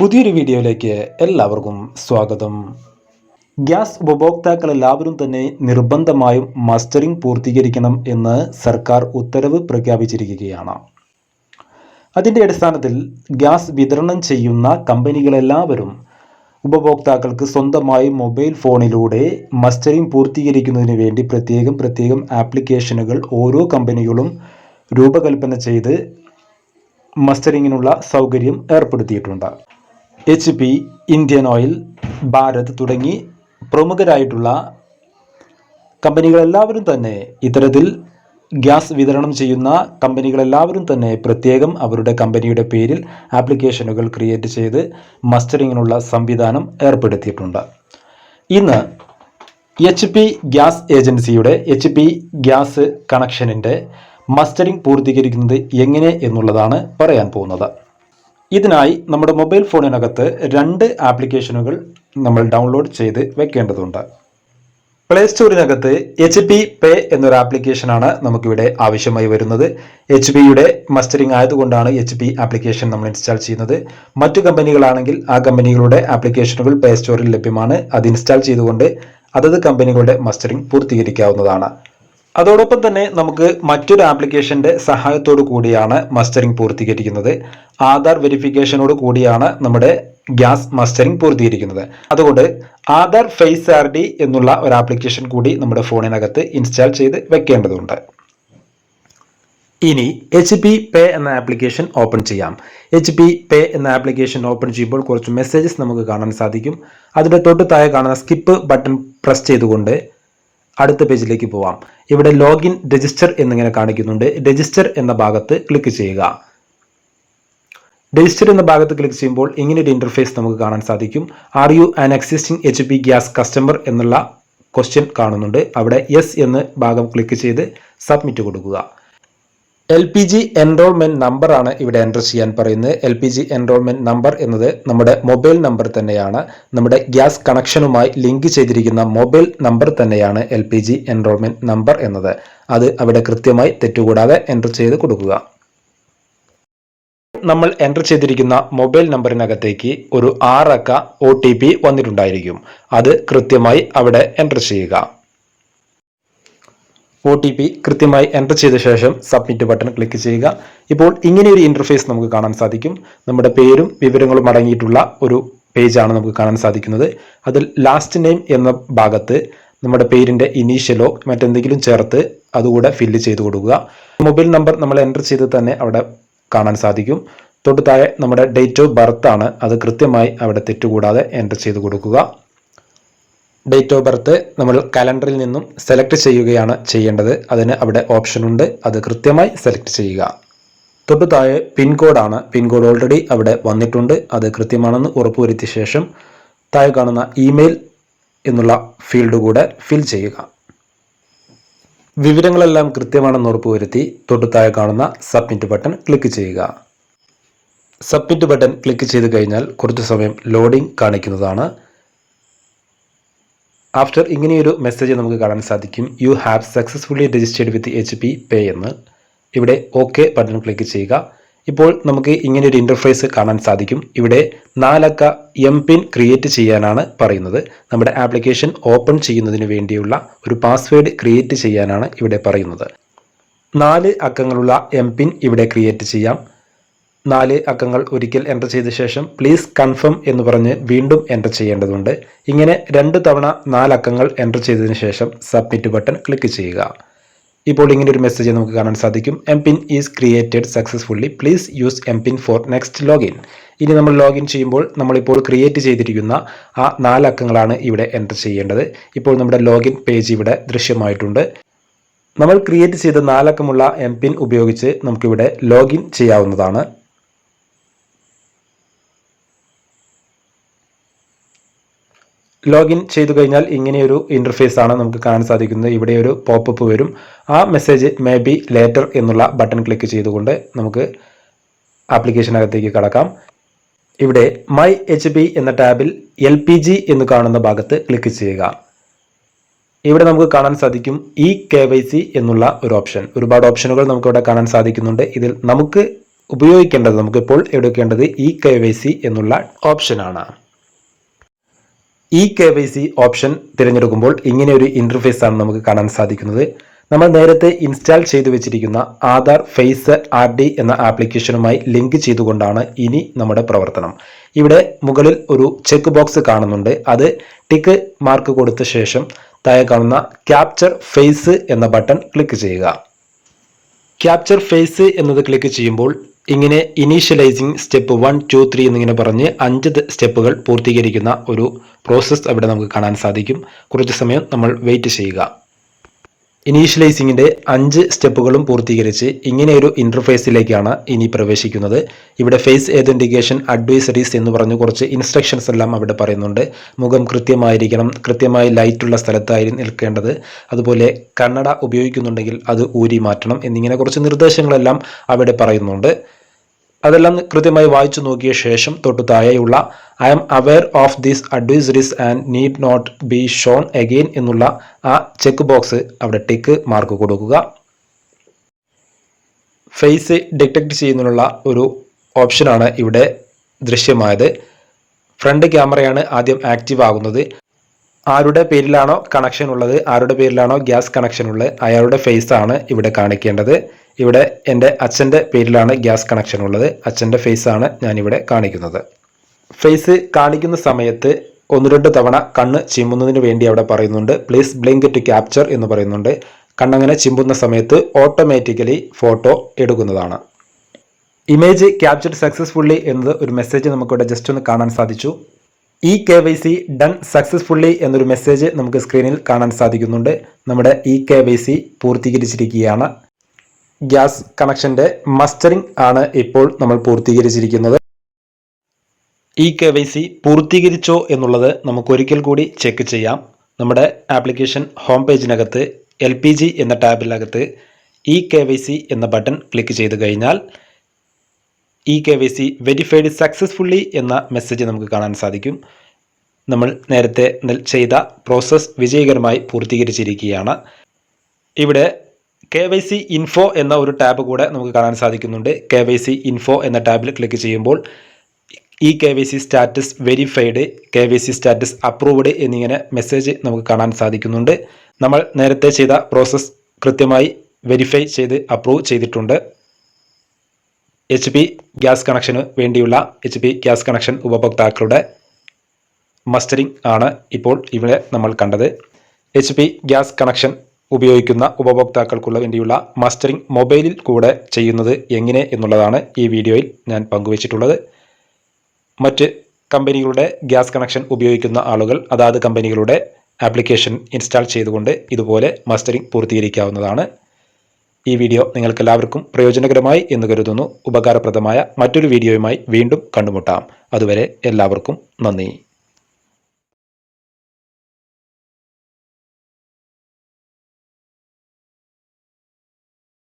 പുതിയൊരു വീഡിയോയിലേക്ക് എല്ലാവർക്കും സ്വാഗതം. ഗ്യാസ് ഉപഭോക്താക്കൾ എല്ലാവരും തന്നെ നിർബന്ധമായും മസ്റ്ററിംഗ് പൂർത്തീകരിക്കണം എന്ന് സർക്കാർ ഉത്തരവ് പ്രഖ്യാപിച്ചിരിക്കുകയാണ്. അതിന്റെ അടിസ്ഥാനത്തിൽ ഗ്യാസ് വിതരണം ചെയ്യുന്ന കമ്പനികളെല്ലാവരും ഉപഭോക്താക്കൾക്ക് സ്വന്തമായി മൊബൈൽ ഫോണിലൂടെ മസ്റ്ററിംഗ് പൂർത്തീകരിക്കുന്നതിന് വേണ്ടി പ്രത്യേകം പ്രത്യേകം ആപ്ലിക്കേഷനുകൾ ഓരോ കമ്പനികളും രൂപകൽപ്പന ചെയ്ത് മസ്റ്ററിങ്ങിനുള്ള സൗകര്യം ഏർപ്പെടുത്തിയിട്ടുണ്ട്. H P Indian Oil Bharat തുടങ്ങി പ്രമുഖരായിട്ടുള്ള കമ്പനികളെല്ലാവരും തന്നെ ഇത്തരത്തിൽ ഗ്യാസ് വിതരണം ചെയ്യുന്ന കമ്പനികളെല്ലാവരും തന്നെ പ്രത്യേകം അവരുടെ കമ്പനിയുടെ പേരിൽ ആപ്ലിക്കേഷനുകൾ ക്രിയേറ്റ് ചെയ്ത് മസ്റ്ററിങ്ങിനുള്ള സംവിധാനം ഏർപ്പെടുത്തിയിട്ടുണ്ട്. ഇന്ന് എച്ച് പി ഗ്യാസ് ഏജൻസിയുടെ എച്ച് പി ഗ്യാസ് കണക്ഷനിന്റെ മസ്റ്ററിംഗ് പൂർത്തീകരിക്കുന്നത് എങ്ങനെ എന്നുള്ളതാണ് പറയാൻ പോകുന്നത്. ഇതിനായി നമ്മുടെ മൊബൈൽ ഫോണിനകത്ത് രണ്ട് ആപ്ലിക്കേഷനുകൾ നമ്മൾ ഡൗൺലോഡ് ചെയ്ത് വെക്കേണ്ടതുണ്ട്. പ്ലേ സ്റ്റോറിനകത്ത് എച്ച് പി പേ എന്നൊരു ആപ്ലിക്കേഷനാണ് നമുക്കിവിടെ ആവശ്യമായി വരുന്നത്. എച്ച് പിയുടെ മസ്റ്ററിംഗ് ആയതുകൊണ്ടാണ് എച്ച് പി ആപ്ലിക്കേഷൻ നമ്മൾ ഇൻസ്റ്റാൾ ചെയ്യുന്നത്. മറ്റു കമ്പനികളാണെങ്കിൽ ആ കമ്പനികളുടെ ആപ്ലിക്കേഷനുകൾ പ്ലേ സ്റ്റോറിൽ ലഭ്യമാണ്. അത് ഇൻസ്റ്റാൾ ചെയ്തുകൊണ്ട് അതത് കമ്പനികളുടെ മസ്റ്ററിംഗ് പൂർത്തീകരിക്കാവുന്നതാണ്. അതോടൊപ്പം തന്നെ നമുക്ക് മറ്റൊരു ആപ്ലിക്കേഷന്റെ സഹായത്തോടു കൂടിയാണ് മസ്റ്ററിംഗ് പൂർത്തീകരിക്കുന്നത്. ആധാർ വെരിഫിക്കേഷനോട് കൂടിയാണ് നമ്മുടെ ഗ്യാസ് മസ്റ്ററിംഗ് പൂർത്തീകരിക്കുന്നത്. അതുകൊണ്ട് ആധാർ ഫേസ് ആർ ഡി എന്നുള്ള ഒരു ആപ്ലിക്കേഷൻ കൂടി നമ്മുടെ ഫോണിനകത്ത് ഇൻസ്റ്റാൾ ചെയ്ത് വെക്കേണ്ടതുണ്ട്. ഇനി എച്ച് പി പേ എന്ന ആപ്ലിക്കേഷൻ ഓപ്പൺ ചെയ്യാം. എച്ച് പി പേ എന്ന ആപ്ലിക്കേഷൻ ഓപ്പൺ ചെയ്യുമ്പോൾ കുറച്ച് മെസ്സേജസ് നമുക്ക് കാണാൻ സാധിക്കും. അതിന്റെ തൊട്ട് താഴെ കാണുന്ന സ്കിപ്പ് ബട്ടൺ പ്രസ് ചെയ്തുകൊണ്ട് അടുത്ത പേജിലേക്ക് പോവാം. ഇവിടെ ലോഗിൻ രജിസ്റ്റർ എന്നിങ്ങനെ കാണിക്കുന്നുണ്ട്. രജിസ്റ്റർ എന്ന ഭാഗത്ത് ക്ലിക്ക് ചെയ്യുക. രജിസ്റ്റർ എന്ന ഭാഗത്ത് ക്ലിക്ക് ചെയ്യുമ്പോൾ ഇങ്ങനെ ഒരു ഇന്റർഫേസ് നമുക്ക് കാണാൻ സാധിക്കും. Are you an existing H P gas customer എന്നുള്ള ക്വസ്റ്റ്യൻ കാണുന്നുണ്ട്. അവിടെ യെസ് എന്ന് ഭാഗം ക്ലിക്ക് ചെയ്ത് സബ്മിറ്റ് കൊടുക്കുക. L P G enrolment number ആണ് ഇവിടെ എന്റർ ചെയ്യാൻ പറയുന്നത്. L P G enrolment number എന്നത് നമ്മുടെ മൊബൈൽ നമ്പർ തന്നെയാണ്. നമ്മുടെ ഗ്യാസ് കണക്ഷനുമായി ലിങ്ക് ചെയ്തിരിക്കുന്ന മൊബൈൽ നമ്പർ തന്നെയാണ് L P G enrolment number എന്നത്. അത് അവിടെ കൃത്യമായി തെറ്റുകൂടാതെ എന്റർ ചെയ്ത് കൊടുക്കുക. നമ്മൾ എന്റർ ചെയ്തിരിക്കുന്ന മൊബൈൽ നമ്പറിനകത്തേക്ക് ഒരു ആറക്ക ഒ ടി പി വന്നിട്ടുണ്ടായിരിക്കും. അത് കൃത്യമായി അവിടെ എന്റർ ചെയ്യുക. ഒ ടി പി കൃത്യമായി എന്റർ ചെയ്ത ശേഷം സബ്മിറ്റ് ബട്ടൺ ക്ലിക്ക് ചെയ്യുക. ഇപ്പോൾ ഇങ്ങനെയൊരു ഇന്റർഫേസ് നമുക്ക് കാണാൻ സാധിക്കും. നമ്മുടെ പേരും വിവരങ്ങളും അടങ്ങിയിട്ടുള്ള ഒരു പേജാണ് നമുക്ക് കാണാൻ സാധിക്കുന്നത്. അതിൽ ലാസ്റ്റ് നെയിം എന്ന ഭാഗത്ത് നമ്മുടെ പേരിന്റെ ഇനീഷ്യലോ മറ്റെന്തെങ്കിലും ചേർത്ത് അതുകൂടെ ഫില്ല് ചെയ്ത് കൊടുക്കുക. മൊബൈൽ നമ്പർ നമ്മൾ എന്റർ ചെയ്ത് തന്നെ അവിടെ കാണാൻ സാധിക്കും. തൊട്ടു താഴെ നമ്മുടെ ഡേറ്റ് ഓഫ് ബർത്ത് ആണ്. അത് കൃത്യമായി അവിടെ തെറ്റുകൂടാതെ എന്റർ ചെയ്ത് കൊടുക്കുക. ഡേറ്റ് ഓഫ് ബർത്ത് നമ്മൾ കലണ്ടറിൽ നിന്നും സെലക്ട് ചെയ്യുകയാണ് ചെയ്യേണ്ടത്. അതിന് അവിടെ ഓപ്ഷൻ ഉണ്ട്. അത് കൃത്യമായി സെലക്ട് ചെയ്യുക. തൊട്ട് താഴെ പിൻകോഡാണ് പിൻകോഡ് ഓൾറെഡി അവിടെ വന്നിട്ടുണ്ട്. അത് കൃത്യമാണെന്ന് ഉറപ്പുവരുത്തിയ ശേഷം താഴെ കാണുന്ന ഇമെയിൽ എന്നുള്ള ഫീൽഡ് കൂടെ ഫിൽ ചെയ്യുക. വിവരങ്ങളെല്ലാം കൃത്യമാണെന്ന് ഉറപ്പുവരുത്തി തൊട്ട് താഴെ കാണുന്ന സബ്മിറ്റ് ബട്ടൺ ക്ലിക്ക് ചെയ്യുക. സബ്മിറ്റ് ബട്ടൺ ക്ലിക്ക് ചെയ്ത് കഴിഞ്ഞാൽ കുറച്ച് സമയം ലോഡിംഗ് കാണിക്കുന്നതാണ്. ആഫ്റ്റർ ഇങ്ങനെയൊരു മെസ്സേജ് നമുക്ക് കാണാൻ സാധിക്കും. You have successfully registered with H P pay എന്ന്. ഇവിടെ ഓക്കെ ബട്ടൺ ക്ലിക്ക് ചെയ്യുക. ഇപ്പോൾ നമുക്ക് ഇങ്ങനെ ഒരു ഇന്റർഫേസ് കാണാൻ സാധിക്കും. ഇവിടെ നാലക്ക എം പിൻ ക്രിയേറ്റ് ചെയ്യാനാണ് പറയുന്നത്. നമ്മുടെ ആപ്ലിക്കേഷൻ ഓപ്പൺ ചെയ്യുന്നതിന് വേണ്ടിയുള്ള ഒരു പാസ്വേഡ് ക്രിയേറ്റ് ചെയ്യാനാണ് ഇവിടെ പറയുന്നത്. നാല് അക്കങ്ങളുള്ള എം പിൻ ഇവിടെ ക്രിയേറ്റ് ചെയ്യാം. നാല് അക്കങ്ങൾ ഒരിക്കൽ എന്റർ ചെയ്ത ശേഷം പ്ലീസ് കൺഫേം എന്ന് പറഞ്ഞ് വീണ്ടും എന്റർ ചെയ്യേണ്ടതുണ്ട്. ഇങ്ങനെ രണ്ട് തവണ നാലക്കങ്ങൾ എന്റർ ചെയ്തതിന് ശേഷം സബ്മിറ്റ് ബട്ടൺ ക്ലിക്ക് ചെയ്യുക. ഇപ്പോൾ ഇങ്ങനെ ഒരു മെസ്സേജ് നമുക്ക് കാണാൻ സാധിക്കും. M PIN is created successfully please use M PIN for next login ഇനി നമ്മൾ ലോഗിൻ ചെയ്യുമ്പോൾ നമ്മളിപ്പോൾ ക്രിയേറ്റ് ചെയ്തിരിക്കുന്ന ആ നാലക്കങ്ങളാണ് ഇവിടെ എന്റർ ചെയ്യേണ്ടത്. ഇപ്പോൾ നമ്മുടെ ലോഗിൻ പേജ് ഇവിടെ ദൃശ്യമായിട്ടുണ്ട്. നമ്മൾ ക്രിയേറ്റ് ചെയ്ത നാലക്കമുള്ള എം പിൻ ഉപയോഗിച്ച് നമുക്കിവിടെ ലോഗിൻ ചെയ്യാവുന്നതാണ്. ലോഗിൻ ചെയ്തു കഴിഞ്ഞാൽ ഇങ്ങനെയൊരു ഇന്റർഫേസ് ആണ് നമുക്ക് കാണാൻ സാധിക്കുന്നത്. ഇവിടെ ഒരു പോപ്പപ്പ് വരും. ആ മെസ്സേജ് മേ ബി ലേറ്റർ എന്നുള്ള ബട്ടൺ ക്ലിക്ക് ചെയ്തുകൊണ്ട് നമുക്ക് ആപ്ലിക്കേഷനകത്തേക്ക് കടക്കാം. ഇവിടെ മൈ എച്ച് പി എന്ന ടാബിൽ എൽ പി ജി എന്ന് കാണുന്ന ഭാഗത്ത് ക്ലിക്ക് ചെയ്യുക. ഇവിടെ നമുക്ക് കാണാൻ സാധിക്കും ഇ കെ വൈ സി എന്നുള്ള ഒരു ഓപ്ഷൻ ഒരുപാട് ഓപ്ഷനുകൾ നമുക്ക് ഇവിടെ കാണാൻ സാധിക്കുന്നുണ്ട്. ഇതിൽ നമുക്ക് ഉപയോഗിക്കേണ്ടത് നമുക്കിപ്പോൾ എടുക്കേണ്ടത് ഇ കെ വൈ സി എന്നുള്ള ഓപ്ഷനാണ് E K Y C option തിരഞ്ഞെടുക്കുമ്പോൾ ഇങ്ങനെ ഒരു ഇന്റർഫേസ് ആണ് നമുക്ക് കാണാൻ സാധിക്കുന്നത്. നമ്മൾ നേരത്തെ ഇൻസ്റ്റാൾ ചെയ്തു വെച്ചിരിക്കുന്ന ആധാർ ഫേസ് ആർ ഡി എന്ന ആപ്ലിക്കേഷനുമായി ലിങ്ക് ചെയ്തുകൊണ്ടാണ് ഇനി നമ്മുടെ പ്രവർത്തനം. ഇവിടെ മുകളിൽ ഒരു ചെക്ക് ബോക്സ് കാണുന്നുണ്ട്. അത് ടിക്ക് മാർക്ക് കൊടുത്ത ശേഷം താഴെ കാണുന്ന ക്യാപ്ചർ ഫേസ് എന്ന ബട്ടൺ ക്ലിക്ക് ചെയ്യുക. ക്യാപ്ചർ ഫേസ് എന്നത് ക്ലിക്ക് ചെയ്യുമ്പോൾ ഇങ്ങനെ initialising step one two three എന്നിങ്ങനെ പറഞ്ഞ് അഞ്ച് സ്റ്റെപ്പുകൾ പൂർത്തീകരിക്കുന്ന ഒരു പ്രോസസ്സ് അവിടെ നമുക്ക് കാണാൻ സാധിക്കും. കുറച്ച് സമയം നമ്മൾ വെയിറ്റ് ചെയ്യുക. ഇനീഷ്യലൈസിങ്ങിന്റെ അഞ്ച് സ്റ്റെപ്പുകളും പൂർത്തീകരിച്ച് ഇങ്ങനെയൊരു ഇന്റർഫേസിലേക്കാണ് ഇനി പ്രവേശിക്കുന്നത്. ഇവിടെ ഫേസ് ഏതന്റിക്കേഷൻ അഡ്വൈസറീസ് എന്ന് പറഞ്ഞ് കുറച്ച് ഇൻസ്ട്രക്ഷൻസ് എല്ലാം അവിടെ പറയുന്നുണ്ട്. മുഖം കൃത്യമായിരിക്കണം. കൃത്യമായി ലൈറ്റുള്ള സ്ഥലത്തായി നിൽക്കേണ്ടത്. അതുപോലെ കന്നഡ ഉപയോഗിക്കുന്നുണ്ടെങ്കിൽ അത് ഊരി മാറ്റണം എന്നിങ്ങനെ കുറച്ച് നിർദ്ദേശങ്ങളെല്ലാം അവിടെ പറയുന്നുണ്ട്. അതെല്ലാം കൃത്യമായി വായിച്ചു നോക്കിയ ശേഷം തൊട്ടു താഴെയുള്ള I am aware of these advisories and need not be shown again എന്നുള്ള ആ ചെക്ക് ബോക്സ് അവിടെ ടിക്ക് മാർക്ക് കൊടുക്കുക. ഫേസ് ഡിറ്റക്ട് ചെയ്യുന്നതിനുള്ള ഒരു ഓപ്ഷനാണ് ഇവിടെ ദൃശ്യമായത്. ഫ്രണ്ട് ക്യാമറയാണ് ആദ്യം ആക്റ്റീവ് ആകുന്നത്. ആരുടെ പേരിലാണോ കണക്ഷൻ ഉള്ളത് ആരുടെ പേരിലാണോ ഗ്യാസ് കണക്ഷൻ ഉള്ളത് അയാളുടെ ഫേസ് ആണ് ഇവിടെ കാണിക്കേണ്ടത്. ഇവിടെ എന്റെ അച്ഛന്റെ പേരിലാണ് ഗ്യാസ് കണക്ഷൻ ഉള്ളത്. അച്ഛന്റെ ഫേസ് ആണ് ഞാനിവിടെ കാണിക്കുന്നത്. ഫേസ് കാണിക്കുന്ന സമയത്ത് ഒന്ന് രണ്ട് തവണ കണ്ണ് ചിമ്മുന്നതിന് വേണ്ടി അവിടെ പറയുന്നുണ്ട്. പ്ലീസ് ബ്ലിങ്ക് ടു ക്യാപ്ചർ എന്ന് പറയുന്നുണ്ട്. കണ്ണങ്ങനെ ചിമ്പുന്ന സമയത്ത് ഓട്ടോമാറ്റിക്കലി ഫോട്ടോ എടുക്കുന്നതാണ്. ഇമേജ് ക്യാപ്ചർ സക്സസ്ഫുള്ളി എന്നത് ഒരു മെസ്സേജ് നമുക്കിവിടെ ജസ്റ്റ് ഒന്ന് കാണാൻ സാധിച്ചു. E K Y C done successfully എന്നൊരു മെസ്സേജ് നമുക്ക് സ്ക്രീനിൽ കാണാൻ സാധിക്കുന്നുണ്ട്. നമ്മുടെ ഇ കെ വൈ സി പൂർത്തീകരിച്ചിരിക്കുകയാണ്. ഗ്യാസ് കണക്ഷന്റെ മസ്റ്ററിംഗ് ആണ് ഇപ്പോൾ നമ്മൾ പൂർത്തീകരിച്ചിരിക്കുന്നത്. ഇ കെ വൈ സി പൂർത്തീകരിച്ചോ എന്നുള്ളത് നമുക്ക് ഒരിക്കൽ കൂടി ചെക്ക് ചെയ്യാം. നമ്മുടെ ആപ്ലിക്കേഷൻ ഹോം പേജിനകത്ത് എൽ പി ജി എന്ന ടാബിനകത്ത് ഇ കെ വൈ സി എന്ന ബട്ടൺ ക്ലിക്ക് ചെയ്ത് കഴിഞ്ഞാൽ E K Y C verified successfully എന്ന മെസ്സേജ് നമുക്ക് കാണാൻ സാധിക്കും. നമ്മൾ നേരത്തെ ചെയ്ത പ്രോസസ്സ് വിജയകരമായി പൂർത്തീകരിച്ചിരിക്കുകയാണ്. ഇവിടെ കെ വൈ സി ഇൻഫോ എന്ന ഒരു ടാബ് കൂടെ നമുക്ക് കാണാൻ സാധിക്കുന്നുണ്ട്. കെ വൈ സി ഇൻഫോ എന്ന ടാബിൽ ക്ലിക്ക് ചെയ്യുമ്പോൾ E K Y C status verified K Y C status approved എന്നിങ്ങനെ മെസ്സേജ് നമുക്ക് കാണാൻ സാധിക്കുന്നുണ്ട്. നമ്മൾ നേരത്തെ ചെയ്ത പ്രോസസ്സ് കൃത്യമായി വെരിഫൈ ചെയ്ത് അപ്രൂവ് ചെയ്തിട്ടുണ്ട്. എച്ച് പി ഗ്യാസ് കണക്ഷന് വേണ്ടിയുള്ള എച്ച് പി ഗ്യാസ് കണക്ഷൻ ഉപഭോക്താക്കളുടെ മസ്റ്ററിംഗ് ആണ് ഇപ്പോൾ ഇവിടെ നമ്മൾ കണ്ടത്. എച്ച് പി ഗ്യാസ് കണക്ഷൻ ഉപയോഗിക്കുന്ന ഉപഭോക്താക്കൾക്കുള്ള വേണ്ടിയുള്ള മസ്റ്ററിംഗ് മൊബൈലിൽ കൂടെ ചെയ്യുന്നത് എങ്ങനെ എന്നുള്ളതാണ് ഈ വീഡിയോയിൽ ഞാൻ പങ്കുവച്ചിട്ടുള്ളത്. മറ്റ് കമ്പനികളുടെ ഗ്യാസ് കണക്ഷൻ ഉപയോഗിക്കുന്ന ആളുകൾ അതാത് കമ്പനികളുടെ ആപ്ലിക്കേഷൻ ഇൻസ്റ്റാൾ ചെയ്തുകൊണ്ട് ഇതുപോലെ മസ്റ്ററിംഗ് പൂർത്തീകരിക്കാവുന്നതാണ്. ഈ വീഡിയോ നിങ്ങൾക്ക് എല്ലാവർക്കും പ്രയോജനകരമായി എന്ന് കരുതുന്നു. ഉപകാരപ്രദമായ മറ്റൊരു വീഡിയോയുമായി വീണ്ടും കണ്ടുമുട്ടാം. അതുവരെ എല്ലാവർക്കും നന്ദി.